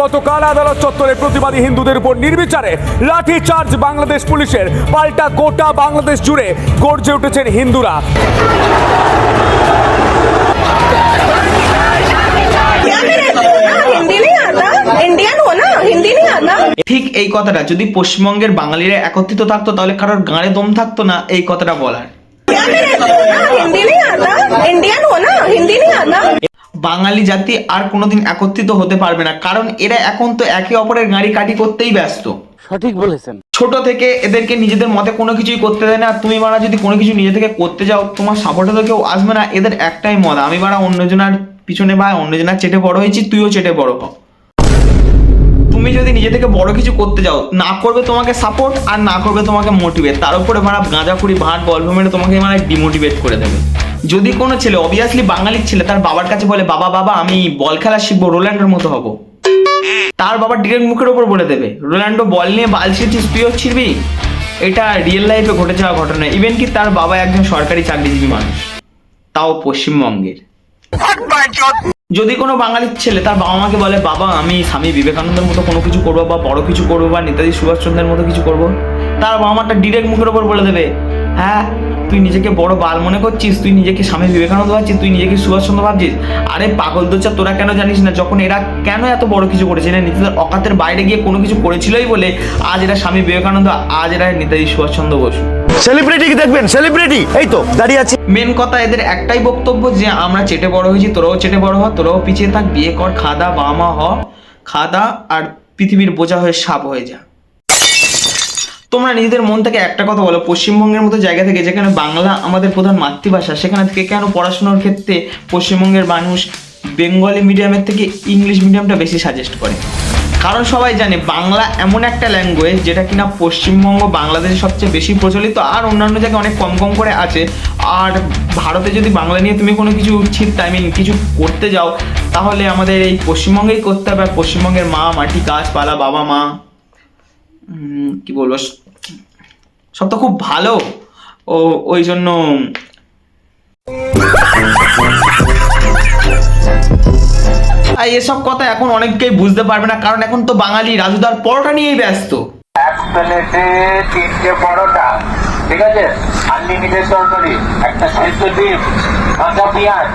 গতকাল আদালত চত্বরে প্রতিবাদী হিন্দুদের উপর নির্বিচারে লাঠি চার্জ বাংলাদেশ পুলিশের। পাল্টা গোটা বাংলাদেশ জুড়ে গর্জে উঠেছেন হিন্দুরা। ঠিক এই কথাটা, যদি পশ্চিমবঙ্গের বাঙালিরা একত্রিত থাকতো, তাহলে কারোর গাঁড়ে দম থাকতো না, এই কথাটা বলার। হিন্দি নেই আনা বাঙালি জাতি আর কোনোদিন একত্রিত হতে পারবে না কারণ এরা এখন তো একে অপরের গাড়ি কাটি করতেই ব্যস্ত। সঠিক বলেছেন। ছোট থেকে এদেরকে নিজেদের মতে কোনো কিছুই করতে দেয় না তুমি মারা যদি কোনো কিছু নিজে থেকে করতে যাও তোমার সাপোর্টে তো কেউ আসবে না এদের একটাই মত। আমি মারা অন্যজনার পিছনে বা অন্যজনার চেটে বড় হয়েছি তুইও চেটে বড় হ। তুমি যদি নিজে থেকে বড় কিছু করতে যাও না করবে তোমাকে সাপোর্ট আর না করবে তোমাকে মোটিভেট তার উপরে মারা গাঁজাখুরি ভাট গল্প মেরে তোমাকে মারা ডিমোটিভেট করে দেবে। যদি কোনো ছেলে অবভিয়াসলি বাঙালির ছেলে, তার বাবার কাছে বলে, বাবা বাবা, আমি বল খেলা শিখব রোল্যান্ডের মতো হব। তার বাবা ডিরেক্ট মুখের ওপর বলে দেবে, রোনাল্ডো বল নিয়ে বাল ছিঁড়ছিস, তুইও ছিড়বি? এটা রিয়েল লাইফে ঘটে যাওয়া ঘটনা ইভেন কি তার বাবা একজন সরকারি চাকরিজীবী মানুষ, তাও পশ্চিমবঙ্গের। যদি কোনো বাঙালির ছেলে, তার বাবা মাকে বলে, বাবা, আমি স্বামী বিবেকানন্দের মতো কোনো কিছু করব বা বড় কিছু করব বা নেতাজি সুভাষচন্দ্রের মতো কিছু করব? তার বাবা মাটা ডিরেক্ট মুখের ওপর বলে দেবে হ্যাঁ তুই নিজেকে বড় বাল মনে করছিস? তুই নিজেকে স্বামী বিবেকানন্দ ভাবছিস? তুই নিজেকে সুভাষচন্দ্র ভাবছিস? আরে পাগল দোচা তোরা কেন জানিস না? যখন এরা কেন এত বড় কিছু করেছে? এরা নিজেদের অকাতের বাইরে গিয়ে কোনো কিছু করেছিলই বলে আজ এরা স্বামী বিবেকানন্দ আজ এরা নেতাজি সুভাষচন্দ্র বসু। সেলিব্রিটি দেখবেন? সেলিব্রিটি এই তো দাঁড়িয়ে আছে। মেন কথা এদের একটাই বক্তব্য যে আমরা চেটে বড় হয়েছি তোরাও চেটে বড় হ তোরাও পিছিয়ে থাক বিয়ে কর খাদা বাবা মা হ খাদা আর পৃথিবীর বোঝা হয়ে সাপ হয়ে যা। তোমরা নিজেদের মন থেকে একটা কথা বলো, পশ্চিমবঙ্গের মতো জায়গা থেকে যেখানে বাংলা আমাদের প্রধান মাতৃভাষা, সেখানে থেকে কেন পড়াশোনার ক্ষেত্রে পশ্চিমবঙ্গের মানুষ বেঙ্গলি মিডিয়ামের থেকে ইংলিশ মিডিয়ামটা বেশি সাজেস্ট করে? কারণ সবাই জানে বাংলা এমন একটা ল্যাঙ্গুয়েজ যেটা কিনা পশ্চিমবঙ্গ বাংলাদেশে সবচেয়ে বেশি প্রচলিত, আর অন্যান্য জায়গায় অনেক কম কম করে আছে। আর ভারতে যদি বাংলা নিয়ে তুমি কোনো কিছু ঠিক আই মিন কিছু করতে যাও, তাহলে আমাদের এই পশ্চিমবঙ্গেই করতে হবে, আর পশ্চিমবঙ্গের মা, মাটি, গাছপালা, বাবা, মা কি বলব সব তো খুব ভালো। ও ওই জন্য আর এসব কথা এখন অনেকেই বুঝতে পারবে না কারণ এখন তো বাঙালি রাজুদার পরোটা নিয়েই ব্যস্ত। এক প্লেটে তিনটে পরোটা ঠিক আছে? আনলিমিটেড তরকারি একটা সেদ্ধ ডিম কাঁচা পেঁয়াজ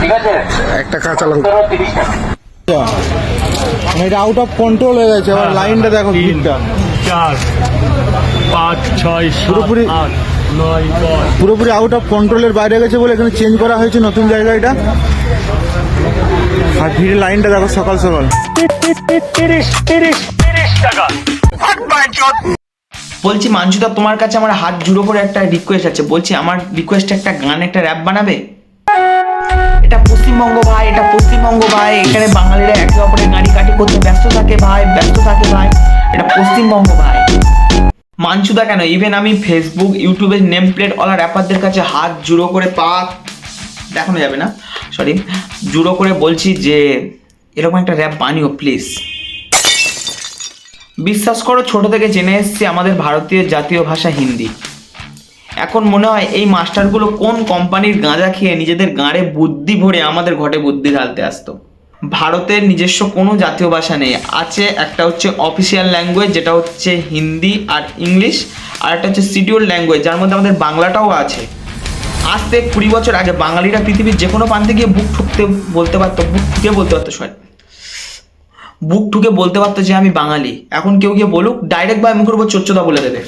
ঠিক আছে? একটা কাঁচা লঙ্কা। তিরিশ টাকা। এটা আউট অফ কন্ট্রোল হয়ে গেছে। এবার লাইনটা দেখো ভিড়টা চার পাঁচ ছয় পুরোপুরি পুরোপুরি আউট অফ কন্ট্রোলের বাইরে গেছে বলে এখানে চেঞ্জ করা হয়েছে নতুন জায়গাটা। আর ভিড়ের লাইনটা দেখো সকাল সকাল। বলছি মাঞ্চুদা তোমার কাছে আমার হাত জুড়ো করে একটা রিকোয়েস্ট আছে। বলছি আমার রিকোয়েস্ট একটা গান একটা র্যাপ বানাবে? এটা পশ্চিমবঙ্গ ভাই এটা পশ্চিমবঙ্গ ভাই। এখানে বাঙালিরা একে অপরের করতে ব্যস্ত থাকে ভাই, ব্যস্ত থাকে ভাই। এটা পশ্চিমবঙ্গ ভাই। মাঞ্চুদা কেন? ইভেন আমি ফেসবুক ইউটিউবের নেম প্লেট ওলা র্যাপারদের কাছে হাত জুড়ো করে পা দেখানো যাবে না। সরি জুড়ো করে বলছি যে এরকম একটা র্যাপ বানিও প্লিজ বিশ্বাস করো, ছোট থেকে জেনে এসছি আমাদের ভারতীয় জাতীয় ভাষা হিন্দি। এখন মনে হয় এই মাস্টারগুলো কোন কোম্পানির গাঁজা খেয়ে নিজেদের গাঁড়ে বুদ্ধি ভরে আমাদের ঘটে বুদ্ধি ঢালতে আসতো? ভারতের নিজস্ব কোনো জাতীয় ভাষা নেই। আছে একটা হচ্ছে অফিসিয়াল ল্যাঙ্গুয়েজ যেটা হচ্ছে হিন্দি আর ইংলিশ, আর একটা হচ্ছে শিডিউল ল্যাঙ্গুয়েজ যার মধ্যে আমাদের বাংলাটাও আছে। আজ থেকে কুড়ি বছর আগে বাঙালিরা পৃথিবীর যে কোনো প্রান্তে গিয়ে বুক ঠুকতে বলতে পারতো, বুক ঠুকে বলতে পারতো, সরি। বুক ঠুকে বলতে পারতো যে আমি বাঙালি। এখন কেউ গিয়ে বলুক ডাইরেক্ট বা মুখের উপর চোচ্চতা বলে দেবে।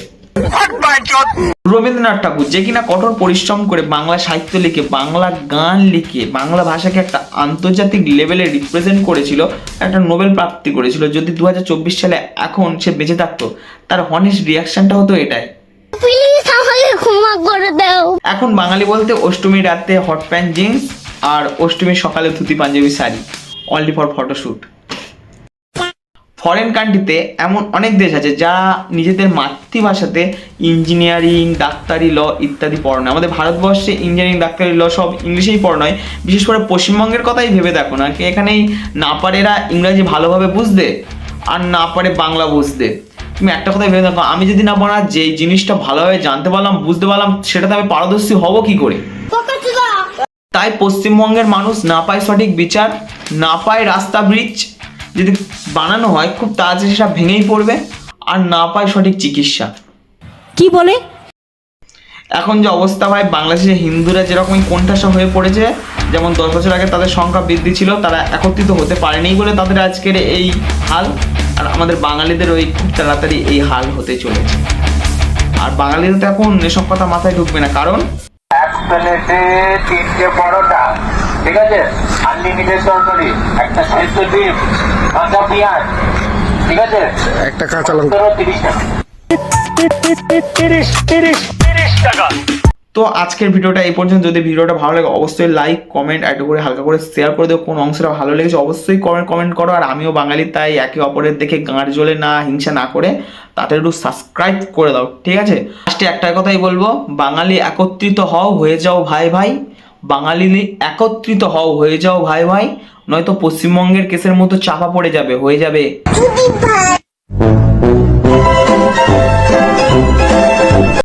রবীন্দ্রনাথ ঠাকুর যে কিনা কঠোর পরিশ্রম করে বাংলা সাহিত্য লিখে বাংলা গান লিখে বাংলা ভাষাকে একটা আন্তর্জাতিক লেভেলে রিপ্রেজেন্ট করেছিল একটা নোবেল প্রাপ্তি করেছিল। যদি দু হাজার চব্বিশ সালে এখন সে বেঁচে থাকতো তার হনেস্ট রিয়াকশনটা হতো এটাই। প্লিজ আমাকে ক্ষমা করে দাও। এখন বাঙালি বলতে অষ্টমী রাতে হট প্যান্ট জিন্স আর অষ্টমীর সকালে dhoti Punjabi sari. Only for photoshoot foreign কান্ট্রিতে এমন অনেক দেশ আছে যারা নিজেদের মাতৃভাষাতে ইঞ্জিনিয়ারিং ডাক্তারি ল ইত্যাদি পড়ানো আমাদের ভারতবর্ষে ইঞ্জিনিয়ারিং ডাক্তারি ল সব ইংলিশেই পড়ানো হয় বিশেষ করে পশ্চিমবঙ্গের কথাই ভেবে দেখো না কি এখানেই না পারে এরা ইংরাজি ভালোভাবে বুঝতে আর না পারে বাংলা বুঝতে। তুমি একটা কথাই ভেবে দেখো, আমি যদি না পারা যে জিনিসটা ভালোভাবে জানতে পারলাম, বুঝতে পারলাম, সেটাতে আমি পারদর্শী হব কি করে? তাই পশ্চিমবঙ্গের মানুষ না পায় সঠিক বিচার, না পায় রাস্তা ব্রিজ যদি বানানো হয় খুব তাড়াতাড়ি সেটা ভেঙেই পড়বে আর না পায় সঠিক চিকিৎসা। কি বলে? এখন যে অবস্থা ভাই বাংলাদেশে হিন্দুরা যেরকম কোণঠাসা হয়ে পড়েছে যেমন দশ বছর আগে তাদের সংখ্যা বৃদ্ধি ছিল তারা একত্রিত হতে পারেনি বলে তাদের আজকের এই হাল। আর আমাদের বাঙালিদের ওই খুব তাড়াতাড়ি এই হাল হতে চলেছে। আর বাঙালিদের তো এখন এসব কথা মাথায় ঢুকবে না কারণ এক প্লেটে তিনটে পরোটা ঠিক আছে? তরকারি একটা সেদ্ধ ডিম কাঁচা পেঁয়াজ ঠিক আছে? একটা কাঁচা লঙ্কা। তিরিশ টাকা। তিরিশ তিরিশ তিরিশ টাকা। তো আজকের ভিডিওটা এই পর্যন্ত। যদি ভিডিওটা ভালো লাগে অবশ্যই লাইক কমেন্ট একটু করে হালকা করে শেয়ার করে দেবো কোন অংশটা ভালো লেগেছে অবশ্যই কমেন্ট কমেন্ট করো। আর আমিও বাঙালি তাই একে অপরের দেখে গাঁড় জ্বলে না হিংসা না করে তাতে একটু সাবস্ক্রাইব করে দাও ঠিক আছে? লাস্টে একটাই কথাই বলব বাঙালি একত্রিত হও হয়ে যাও ভাই ভাই। বাঙালিদের একত্রিত হও, হয়ে যাও ভাই ভাই। নয়তো পশ্চিমবঙ্গের কেসের মতো চাপা পড়ে যাবে, হয়ে যাবে।